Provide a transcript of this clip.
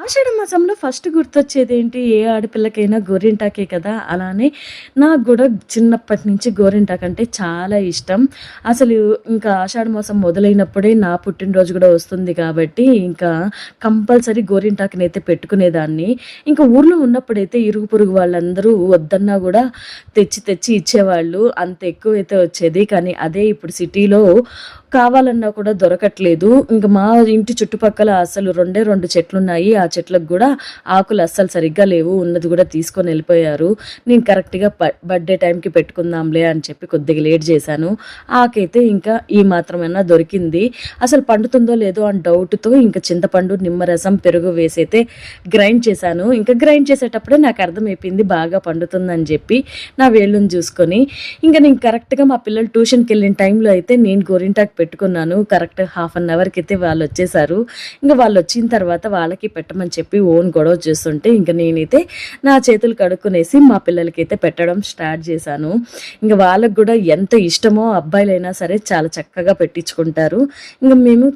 ఆషాఢ మాసంలో ఫస్ట్ గుర్తొచ్చేది ఏంటి ఏ ఆడపిల్లకైనా గోరింటాకే కదా? అలానే నాకు కూడా చిన్నప్పటి నుంచి గోరింటాకు అంటే చాలా ఇష్టం. అసలు ఇంకా ఆషాఢ మాసం మొదలైనప్పుడే నా పుట్టినరోజు కూడా వస్తుంది కాబట్టి ఇంకా కంపల్సరీ గోరింటాకుని అయితే పెట్టుకునేదాన్ని. ఇంకా ఊర్లో ఉన్నప్పుడైతే ఇరుగు పొరుగు వాళ్ళందరూ వద్దన్నా కూడా తెచ్చి తెచ్చి ఇచ్చేవాళ్ళు. అంత ఎక్కువ అయితే వచ్చేది. కానీ అదే ఇప్పుడు సిటీలో కావాలన్నా కూడా దొరకట్లేదు. ఇంకా మా ఇంటి చుట్టుపక్కల అసలు రెండే రెండు చెట్లు ఉన్నాయి ఆ చెట్లకు కూడా ఆకులు అస్సలు సరిగ్గా లేవు ఉన్నది కూడా తీసుకొని వెళ్ళిపోయారు. నేను కరెక్ట్గా బర్త్డే టైంకి పెట్టుకుందాంలే అని చెప్పి కొద్దిగా లేట్ చేశాను. ఆకైతే ఇంకా ఈ మాత్రమైనా దొరికింది. అసలు పండుతుందో లేదో అని డౌట్తో ఇంకా చింతపండు నిమ్మరసం పెరుగు వేసైతే గ్రైండ్ చేశాను. ఇంకా గ్రైండ్ చేసేటప్పుడే నాకు అర్థమైపోయింది బాగా పండుతుందని చెప్పి నా వేళ్ళని చూసుకొని. ఇంకా నేను కరెక్ట్గా మా పిల్లలు ట్యూషన్కి వెళ్ళిన టైంలో అయితే నేను గోరింటాకు పెట్టుకున్నాను. కరెక్ట్ హాఫ్ అన్ అవర్కి అయితే వాళ్ళు వచ్చేసారు. ఇంకా వాళ్ళు వచ్చిన తర్వాత వాళ్ళకి పెట్టమని చెప్పి ఓన్ గొడవ చేస్తుంటే ఇంకా నేనైతే నా చేతులు కడుక్కునేసి మా పిల్లలకైతే పెట్టడం స్టార్ట్ చేశాను. ఇంకా వాళ్ళకు కూడా ఎంత ఇష్టమో అబ్బాయిలైనా సరే చాలా చక్కగా పెట్టించుకుంటారు. ఇంకా మేము